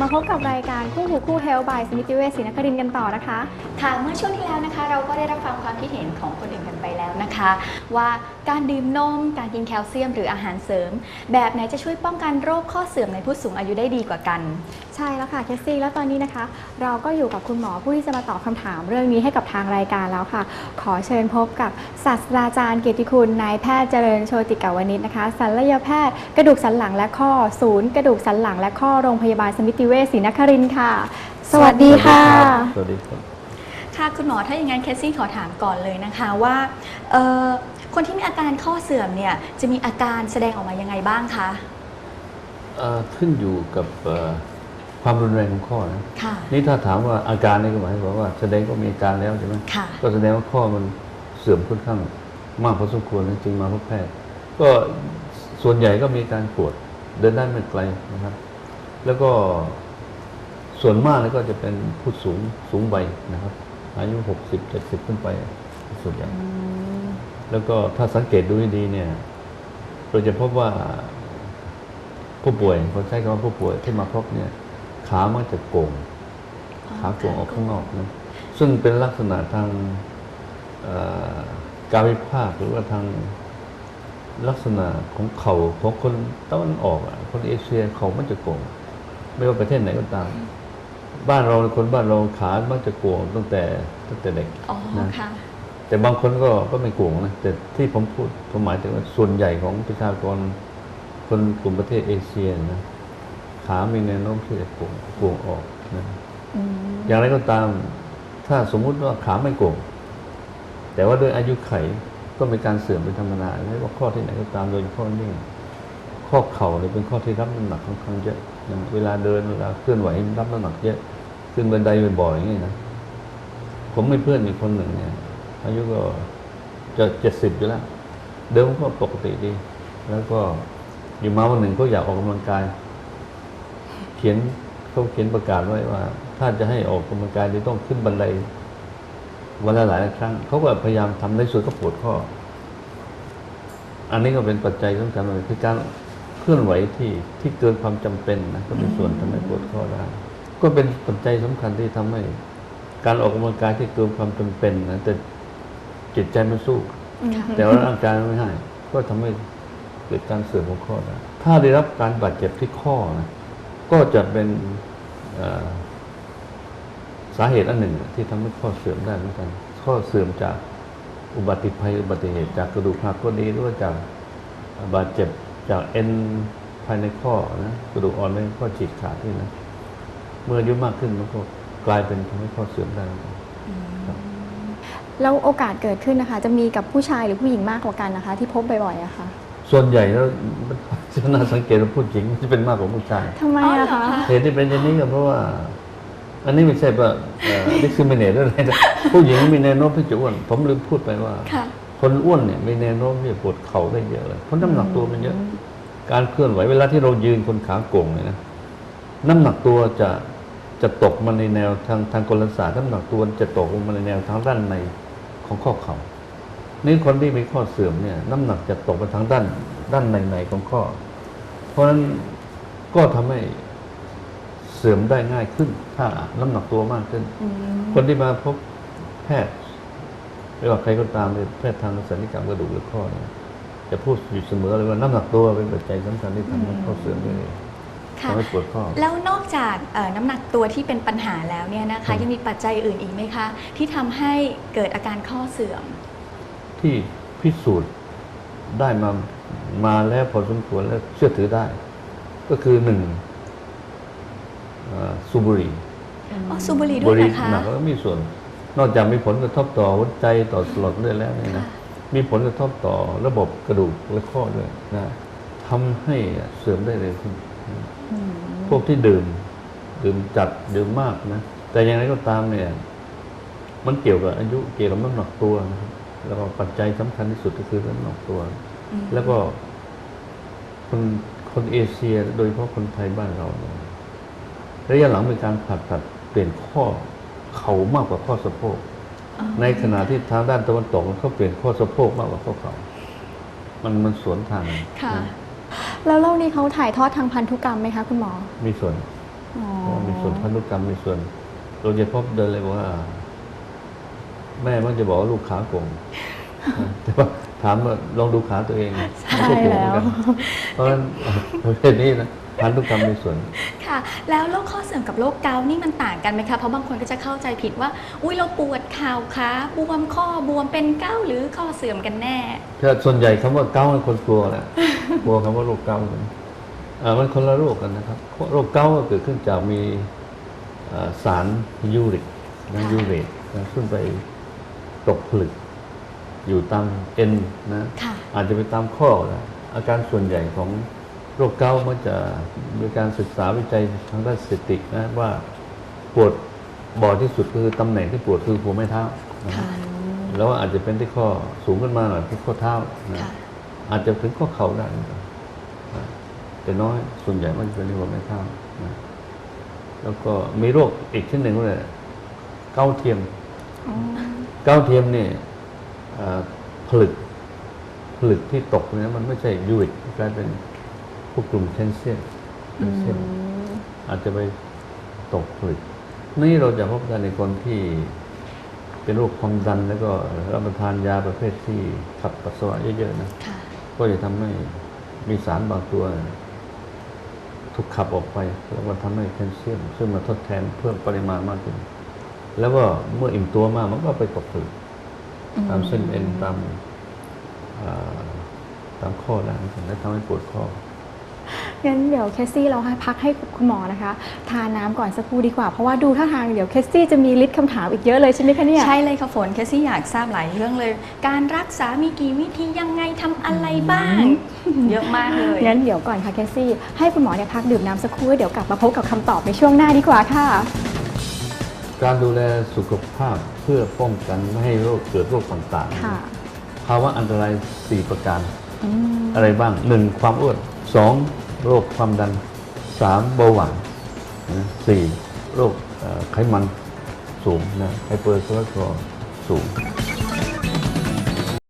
มาพบกับรายการคู่หูคู่เฮลบายสมิติเวชศรีนครินทร์กันต่อนะคะ ค่ะเมื่อช่วงที่แล้วนะคะ เราก็ได้รับฟังความคิดเห็นของคนอื่นกันไปแล้วนะคะ ว่าการดื่มนม การกินแคลเซียมหรืออาหารเสริม แบบไหนจะช่วยป้องกันโรคข้อเสื่อมในผู้สูงอายุได้ดีกว่ากัน ใช่แล้วค่ะเคสซี่แล้วตอนนี้นะคะ เราก็อยู่กับคุณหมอผู้ที่จะมาตอบคำถามเรื่องนี้ให้กับทางรายการแล้วค่ะ ขอเชิญพบกับศาสตราจารย์เกียรติคุณนายแพทย์เจริญโชติกาวนิชนะคะศัลยแพทย์กระดูกสันหลังและข้อศูนย์กระดูกสันหลังและข้อโรงพยาบาลสมิติเวชศรีนครินทร์ค่ะ สวัสดีค่ะ สวัสดีครับ ค่ะคุณหมอถ้าอย่างนั้นเคสซี่ขอถามก่อนเลยนะคะว่าเอ่อคนที่มีอาการข้อเสื่อมเนี่ยจะมีอาการแสดงออกมายังไงบ้างคะเอ่อขึ้นอยู่กับเอ่อความรุนแรงของข้อนะค่ะนี่ถ้าถามว่าอาการนี่ก็หมายความว่าแสดงก็มีอาการแล้วใช่ไหมค่ะก็แสดงว่าข้อมันเสื่อมค่อนข้างมากพอสมควรนะจึงมาพบแพทย์ ก็ส่วนใหญ่ก็มีการปวดเดินได้ไม่ไกลนะครับ แล้วก็ส่วนมากนี่ก็จะเป็นผู้สูงสูงวัยนะครับ อายุหกสิบเจ็ดสิบขึ้นไปส่วนใหญ่แล้วก็ถ้าสังเกตดูให้ดีเนี่ยเราจะพบว่าผู้ป่วยคนใช้คำว่าผู้ป่วยที่มาพบเนี่ยขามันจะโก่งขาโก่งออกข้างนอกนะซึ่งเป็นลักษณะทางเอ่อการวิภาคหรือว่าทางลักษณะของเข่าของคนตะวันออกอะคนเอเชียเข่ามันจะโก่งไม่ว่าประเทศไหนก็ตาม บ้านเราคนบ้านเราขามันจะโก่งตั้งแต่ตั้งแต่เด็กอ๋อนะค่ะ แต่บางคนก็ก็ไม่โกงนะแต่ที่ผมพูดผมหมายถึงว่าส่วนใหญ่ของประชากรคนกลุ่มประเทศเอเชียนะขามีแนวโน้มที่จะโกงโกงออกนะอย่างไรก็ตาม ถ้าสมมุติว่าขาไม่โกงแต่ว่าด้วยอายุไขก็มีการเสื่อมเป็นธรรมดาไม่ว่าข้อที่ไหนก็ตามโดยเฉพาะยิ่ง ข้อเข่าเนี่ยเป็นข้อที่รับน้ำหนักค่อนข้างเยอะเวลาเดินเวลาเคลื่อนไหวรับน้ำหนักเยอะขึ้นบันไดบ่อยๆอย่างนี้นะผมมีเพื่อนอีกคนหนึ่งเนี่ยอายุก็จะเจ็ดสิบอยู่แล้ว เดิมก็ปกติดี แล้วก็อยู่มาวันหนึ่งก็อยากออกกำลังกาย เขียนเขาเขียนประกาศไว้ว่า ถ้าจะให้ออกกำลังกายจะต้องขึ้นบันไดวันละหลายครั้งเขาก็พยายามทำในสุดก็ปวดข้อ อันนี้ก็เป็นปัจจัยสำคัญเลยคือการ ลื่อนไหวที่ที่เกินความจำเป็นนะก็มีส่วนทำให้ปวดข้อได้ ก็เป็นปัจจัยสำคัญที่ทำให้ การออกกำลังกายที่เกินความจำเป็นนะแต่จิตใจไม่สู้ค่ะแต่ว่าร่างกายไม่ให้ก็ทำให้เกิดการเสื่อมของข้อได้ถ้าได้รับการบาดเจ็บที่ข้อนะก็จะเป็นเอ่อสาเหตุอันหนึ่ง ที่ทำให้ข้อเสื่อมได้เหมือนกัน ข้อเสื่อมจากอุบัติภัยอุบัติเหตุจากกระดูกหักก็ดีหรือว่าจากบาดเจ็บ จากเอ็นภายในข้อนะกระดูกอ่อนในข้อฉีกขาดที่นะ เมื่ออายุมากขึ้นมันก็กลายเป็นทำให้ข้อเสื่อมได้แล้วโอกาสเกิดขึ้นนะคะ จะมีกับผู้ชายหรือผู้หญิงมากกว่ากันนะคะ ที่พบบ่อยๆอะค่ะ ส่วนใหญ่แล้วมันจะน่าสังเกตว่าผู้หญิงมันจะเป็นมากกว่าผู้ชายทำไมอะคะเหตุที่เป็นอย่างนี้ก็เพราะว่า อันนี้ไม่ใช่ว่าดิส i มิเนตอะไรนะผู้หญิงมีแนวโน้มที่จะอ้วนผมลืมพูดไปว่าค่ะ คนอ้วนเนี่ยมีแนวโน้มที่จะปวดเข่าได้เยอะเลยเพราะน้ำหนักตัวมันเยอะ การเคลื่อนไหวเวลาที่เรายืนคนขาโก่งเนี่ยนะน้ำหนักตัวจะจะตกมาในแนวทางทางกลศาสตร์น้ำหนักตัวจะตกลงมาในแนวทางด้านในของข้อเข่านี่คนที่มีข้อเสื่อมเนี่ย น้ำหนักจะตกไปทางด้านด้านในในของข้อ เพราะฉะนั้นก็ทำให้เสื่อมได้ง่ายขึ้น ถ้าน้ำหนักตัวมากขึ้น คนที่มาพบแพทย์ ไม่ว่าใครก็ตามเลยแพทย์ทางศัลยกรรมกระดูกหรือข้อเนี่ยจะพูดอยู่เสมอเลยว่าน้ำหนักตัวเป็นปัจจัยสำคัญที่ทำให้ข้อเสื่อมได้ค่ะทำให้ปวดข้อแล้วนอกจากเอ่อน้ำหนักตัวที่เป็นปัญหาแล้วเนี่ยนะครัคะบยังมีปัจจัยอื่นอีกไหมคะ ที่ทำให้เกิดอาการข้อเสื่อม ที่พิสูจน์ได้มามาแล้วพอสมควรแล้วเชื่อถือได้ ก็คือหนึ่งเอ่อสูบบุหรี่อ๋อสูบบุหรี่บุด้วยหรี่นะคะหนักแล้วมีส่วน นอกจากมีผลกระทบต่อหัวใจต่อหลอดเลือดแล้วเนี่ยนะค่ะมีผลกระทบต่อระบบกระดูกและข้อด้วยนะทำให้เสื่อมได้เร็วขึ้นพวกที่ดื่ม ดื่มจัดดื่มมากนะแต่อย่างไรก็ตามเนี่ย มันเกี่ยวกับอายุเกี่ยวกับน้ำหนักตัวนะครับแล้วก็ปัจจัยสำคัญที่สุดก็คือเรื่องน้ำหนักตัวอืมแล้วก็คนคนเอเชียโดยเฉพาะคนไทยบ้านเราเนี่ยระยะหลังมีการผ่าตัดเปลี่ยนข้อ เข่ามากกว่าข้อสะโพกอ๋อในขณะที่ทางด้านตะวันตกเขาเปลี่ยนข้อสะโพกมากกว่าข้อเข่ามันมันสวนทางค่ะนะแล้วโรคนี้เขาถ่ายทอดทางพันธุกรรมไหมคะคุณหมอ มีส่วนอ๋อมีส่วนพันธุกรรมมีส่วนเราจะพบเดินเลยบอกว่า แม่มักจะบอกว่าลูกขาโกงนะแต่ว่าถามว่าลองดูขาตัวเองใช่ไม่โกงเหมือนแล้วกันเพราะฉะนั้นประเภทนี้นะ พันธุกรรมมีส่วน ค่ะ แล้วโรคข้อเสื่อมกับโรคเกาต์นี่มันต่างกันไหมคะ เพราะบางคนก็จะเข้าใจผิดว่า อุ้ยเราปวดเข่าขาบวมข้อบวมเป็นเกาต์หรือข้อเสื่อมกันแน่ถ้าส่วนใหญ่คำว่าเกาต์คนกลัวแหละกลัวคำว่าโรคเกาต์กันอ่ามันคนละโรคกันนะครับ โรคเกาต์ก็เกิดขึ้นจากมีอ่าสารยูริกนะค่ะยูเรตนะขึ้นไปตกผลึก อยู่ตามเอ็นนะค่ะอาจจะไปตามข้อนะอาการส่วนใหญ่ของ โรคเกาต์มันจะมีการศึกษาวิจัยทางด้านสถิตินะว่าปวดบ่อยที่สุดคือตำแหน่งที่ปวดคือหัวแม่เท้านะค่ะแล้วอาจจะเป็นที่ข้อสูงขึ้นมาหน่อยที่ข้อเท้านะค่ะอาจจะถึงข้อเข่าได้นะแต่น้อยส่วนใหญ่มันจะเป็นที่หัวแม่เท้านะแล้วก็มีโรคอีกชนิดหนึ่งก็เลยเก้าเทียม อ๋อเก้าเทียมเนี่ยอ่าผลึกผลึกที่ตกเนี่ยมันไม่ใช่ยูริกกลายเป็นพ วกกลุ่มแคลเซียมแคลเซียมอาจจะไปตกผลึกนี่เราจะพบกันในคนที่เป็นโรคความดันแล้วก็รับประทานยาประเภทที่ขับปัสสาวะเยอะๆนะค่ะก็จะทำให้มีสารบางตัวถูกขับออกไป แล้วก็ทำให้แคลเซียม ซึ่งมาทดแทนเพิ่มปริมาณมากขึ้น แล้วก็เมื่ออิ่มตัวมากมันก็ไปตกผลึกตามเส้นเอ็นตามอ่าตามข้อได้และทำให้ปวดข้อ งั้นเดี๋ยวเคสซี่เราให้พักให้คุณหมอนะคะ ทานน้ำก่อนสักครู่ดีกว่า เพราะว่าดูท่าทางเดี๋ยวเคสซี่จะมีลิสต์คำถามอีกเยอะเลยใช่ไหมคะเนี่ยใช่เลยค่ะฝนแคสซี่อยากทราบหลายเรื่องเลย การรักษามีกี่วิธียังไงทำอะไรบ้าง เยอะมากเลยงั้นเดี๋ยวก่อนค่ะเคสซี่ให้คุณหมอเนี่ยพักดื่มน้ำสักครู่เดี๋ยวกลับมาพบกับคำตอบในช่วงหน้าดีกว่าค่ะ การดูแลสุขภาพเพื่อป้องกันไม่ให้โรคเกิดโรคต่างค่ะ ๆภาวะอันตราย 4 ประการ อืมอะไรบ้าง 1. ความอ้วน 2. โรคความดัน 3. เบาหวานสี่โรคไขมันสูงนะไฮเปอร์คอเลสเตอรอลสูง